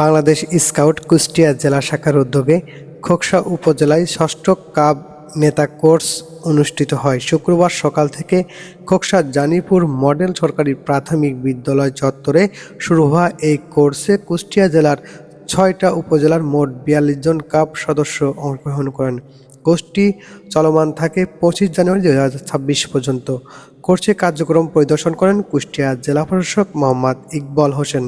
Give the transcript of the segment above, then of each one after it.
Bangladesh scout Kushtia জেলা শাখার উদ্যোগে খোকসা উপজেলায় ষষ্ঠ কাব নেতা কোর্স অনুষ্ঠিত হয়। শুক্রবার সকাল থেকে খোকসা জানিপুর মডেল সরকারি প্রাথমিক বিদ্যালয় চত্বরে শুরু হওয়া এই কোর্সে কুষ্টিয়া জেলার ছয়টা উপজেলার মোট বিয়াল্লিশ জন কাপ সদস্য অংশগ্রহণ করেন। কোর্সটি চলমান থাকে পঁচিশ জানুয়ারি দু ছাব্বিশ পর্যন্ত। কোর্সে কার্যক্রম পরিদর্শন করেন কুষ্টিয়া জেলা প্রশাসক মোহাম্মদ ইকবল হোসেন।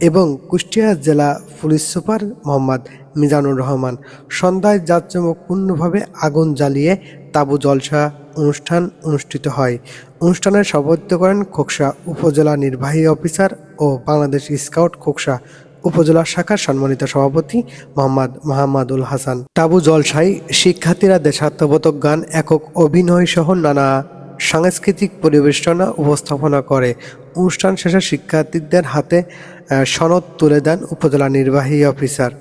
এবং কুষ্টিয়া জেলা পুলিশ সুপার মোহাম্মদ মিজানুর রহমান সন্ধ্যায় জাঁকজমকপূর্ণভাবে আগুন জ্বালিয়ে তাবু জলসা অনুষ্ঠান অনুষ্ঠিত হয়। অনুষ্ঠানের সভাপতিত্ব করেন খোকসা উপজেলা নির্বাহী অফিসার ও বাংলাদেশ স্কাউট খোকসা উপজেলা শাখার সম্মানিত সভাপতি মোহাম্মদ মাহমুদুল হাসান। তাবু জলসায় শিক্ষার্থীরা দেশাত্মবোধক গান, একক অভিনয় সহ নানা সাংস্কৃতিক পরিবেশনা উপস্থাপনা করে। অনুষ্ঠান শেষে শিক্ষার্থীদের হাতে সনদ তুলে দেন উপজেলা নির্বাহী অফিসার।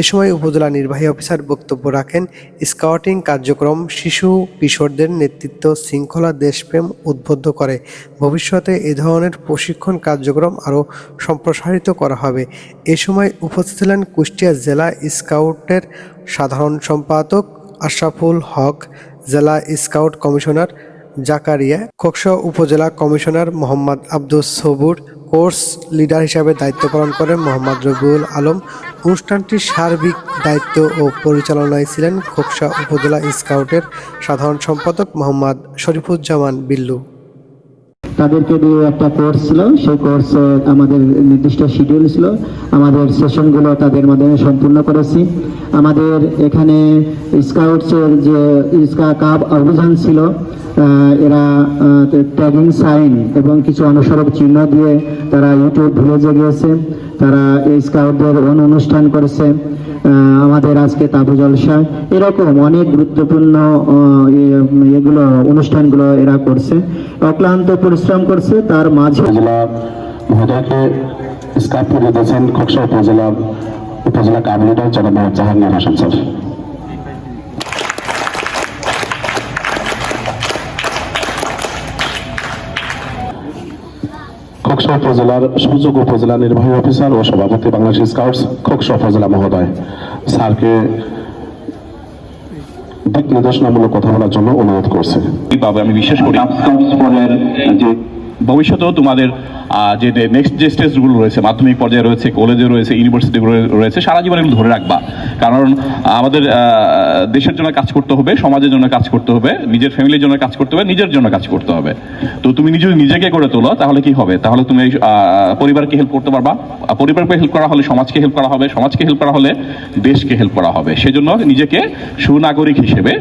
এ সময় উপজেলা নির্বাহী অফিসার বক্তব্য রাখেন, স্কাউটিং কার্যক্রম শিশু কিশোরদের নেতৃত্ব শৃঙ্খলা দেশপ্রেম উদ্বুদ্ধ করে। ভবিষ্যতে এ ধরনের প্রশিক্ষণ কার্যক্রম আরও সম্প্রসারিত করা হবে। এ সময় উপস্থিত ছিলেন কুষ্টিয়া জেলা স্কাউটের সাধারণ সম্পাদক আশরাফুল হক, জেলা স্কাউট কমিশনার জাকারিয়া, খোকসা উপজেলা commissioner Mohammad Abdus Sabur course leader হিসাবে দায়িত্ব পালন করেন মোহাম্মদ রবিউল আলম। অনুষ্ঠানটির সার্বিক দায়িত্ব ও পরিচালনায় ছিলেন খোকসা উপজেলা স্কাউটের সাধারণ সম্পাদক মোহাম্মদ শরীফুজ্জামান বিল্লু। তাদেরকে দিয়ে একটা কোর্স ছিল, সেই কোর্সে আমাদের নির্দিষ্ট শিডিউল ছিল। আমাদের সেশনগুলো তাদের মাধ্যমে সম্পূর্ণ করেছি। আমাদের এখানে স্কাউটসের যে স্কা কাপ অভিযান ছিল এরা ট্যাগিং সাইন এবং কিছু অনুসরক চিহ্ন দিয়ে তারা ইউটিউব ভিলেজে গিয়েছে তারা এই স্কাউটদের অন অনুষ্ঠান করেছে। আমাদের আজকে তাবু জলসা। এরকম অনেক গুরুত্বপূর্ণ আহ, এগুলো অনুষ্ঠানগুলো এরা করছে। অক্লান্ত পরিশ্রম করছে। তার মাঝে মহোদয়কে স্কাপ করে দিয়েছেন খোকসা উপজেলা উপজেলা কাবিনেটের জনাব জাহাঙ্গীর হাসান স্যার। খোকসা উপজেলার সুযোগ উপজেলা নির্বাহী অফিসার ও সভাপতি বাংলাদেশ স্কাউটস খোকসা উপজেলা মহোদয়। স্যারকে দিক নির্দেশনামূলক কথা বলার জন্য অনুরোধ করছে। কীভাবে আমি বিশেষ করি যে ভবিষ্যতেও তোমাদের যে নেক্সট যে স্টেজগুলো রয়েছে, মাধ্যমিক পর্যায়ে রয়েছে কলেজে রয়েছে ইউনিভার্সিটিগুলো রয়েছে, সারা জীবন ধরে রাখবা। কারণ আমাদের দেশের জন্য কাজ করতে হবে, সমাজের জন্য কাজ করতে হবে, নিজের ফ্যামিলির জন্য কাজ করতে হবে, নিজের জন্য কাজ করতে হবে। তো তুমি নিজে, নিজেকে করে তোলো, তাহলে কি হবে? তাহলে তুমি পরিবারকে হেল্প করতে পারবা। পরিবারকে হেল্প করা হলে সমাজকে হেল্প করা হবে, সমাজকে হেল্প করা হলে দেশকে হেল্প করা হবে। সেজন্য নিজেকে সুনাগরিক হিসেবে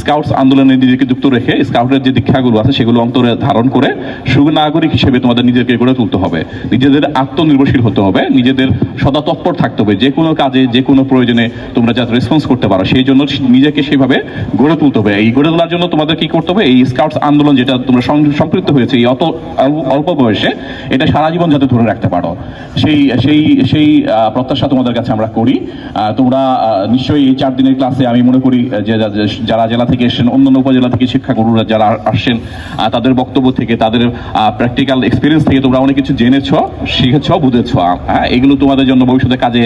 স্কাউটস আন্দোলনে নিজেকে যুক্ত রেখে স্কাউটের যে দীক্ষাগুলো আছে, সেগুলো অন্তরে ধারণ করে সুনাগরিক হিসেবে তোমাদের নিজেকে গড়ে তুলতে হবে। নিজেদের আত্মনির্ভরশীল হতে হবে, নিজেদের সদা তৎপর থাকতে হবে। যে কোনো কাজে, যে কোনো প্রয়োজনে তোমরা যাতে রেসপন্স করতে পারো, সেই জন্য নিজেকে সেইভাবে গড়ে তুলতে হবে। এই গড়ে তোলার জন্য তোমাদের কি করতে হবে? এই স্কাউটস আন্দোলন যেটা তোমরা সম্পৃক্ত হয়েছে, এই অত অল্প- বয়সে, এটা সারা জীবন যাতে ধরে রাখতে পারো। সেই সেই সেই প্রত্যাশা তোমাদের কাছে আমরা করি। তোমরা নিশ্চয়ই এই চার দিনের ক্লাসে আমি মনে করি যে যারা জেলা থেকে এসেছেন, অন্যান্য উপজেলা থেকে শিক্ষাগুরুরা যারা আসছেন তাদের বক্তব্য থেকে, তাদের প্র্যাকটিক্যাল এক্সপিরিয়েন্স থেকে তোমরা অনেক কিছু জেনেছ, শিখেছ, বুঝেছ। হ্যাঁ এগুলো তোমাদের জন্য ভবিষ্যতে কাজে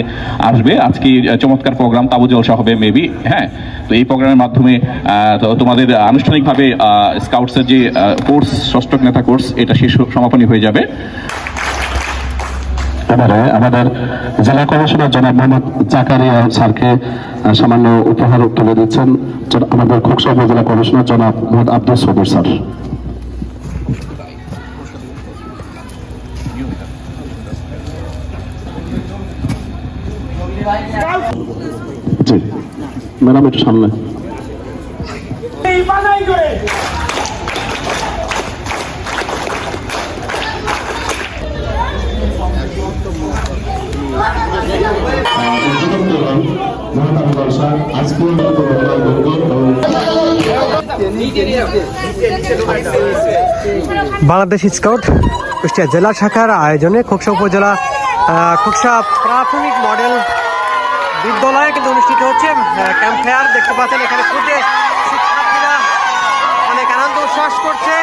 আসবে। আজকে চমৎকার প্রোগ্রাম তাবু জলসা হবে মেবি হ্যাঁ। তো এই প্রোগ্রামের মাধ্যমে তোমাদের আনুষ্ঠানিকভাবে স্কাউটসের যে কোর্স ষষ্ঠ নেতা কোর্স এটা শেষ সমাপনী হয়ে যাবে। আমাদের জেলা কমিশনার জনাব মোহাম্মদ জাকারিয়া স্যারকে সামান্য উপহার তুলে দিচ্ছেন। আমাদের খোকসা উপজেলা কমিশনার জনাব মোহাম্মদ আব্দুল সবুর স্যার। ম্যাডাম একটু সামনে। করে বাংলাদেশ স্কাউট কুষ্টিয়া জেলা শাখার আয়োজনে খোকসা উপজেলা খোকসা প্রাথমিক মডেল বিদ্যালয়ে কিন্তু অনুষ্ঠিত হচ্ছে ক্যাম্প ফেয়ার। দেখতে পাচ্ছেন এখানে খুঁজে শিক্ষার্থীরা অনেক আনন্দ উচ্ছ্বাস করছে।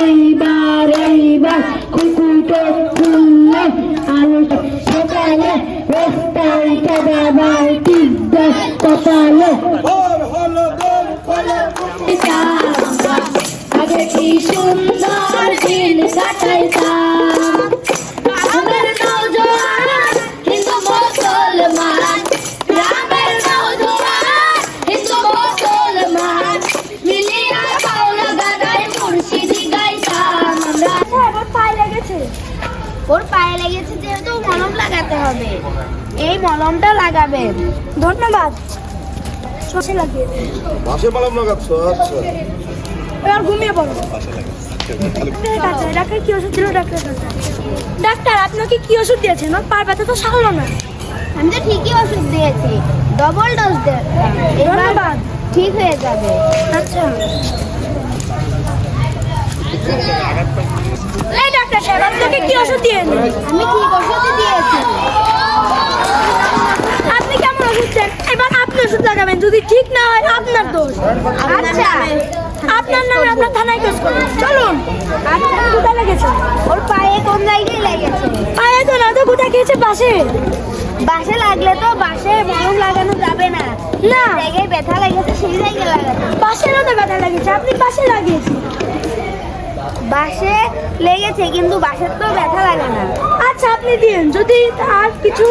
এইবার এইবার কুকুরকে খুললে আলো সকালে রাস্তায় কাদাবার টিকবে কপালে আগে কি সুন্দর দিন কাটাইতাম। হবে। এই মলমটা লাগাবেন ধন্যবাদ। শসে লাগিয়ে বাসে পালাম লাগাচ্ছ আচ্ছা। এবার ঘুমিয়ে পড়ো। ডাক্তার কি ওষুধ দিল? Doctor doctor. আপনাকে কি ওষুধ দিয়েছেন? ওর পার ব্যথা তো সারলো না। আমি তো ঠিকই ওষুধ দিয়েছি। ডবল ডোজ দে ধন্যবাদ। ঠিক হয়ে যাবে। আচ্ছা। এই ডাক্তার সাহেব আপনাকে কি ওষুধ দিয়েছেন আমি ঠিক ওষুধ দিয়েছি। আপনি কেমন ওষুধ দেন? এবার আপনি ওষুধ লাগাবেন যদি ঠিক না হয় আপনার দোষ। আচ্ছা। আপনার নামে আপনার থানায় কেস করুন। চলুন। আচ্ছা। কোথায় লেগেছে? ওর পায়ে কোন জায়গায় লেগেছে? পায়ে তো না তো কোথায় গিয়েছে? বাসে? বাসে লাগলে তো বাসে মলম লাগানো যাবে না। না। জায়গায় ব্যথা লেগেছে সেই জায়গায় লাগাতে বাসেরও তো ব্যথা লেগেছে আপনি বাসে লাগিয়েছেন। বাসে লেগেছে কিন্তু বাসের তো ব্যথা লাগে না। আচ্ছা আপনি দিন যদি আর কিছু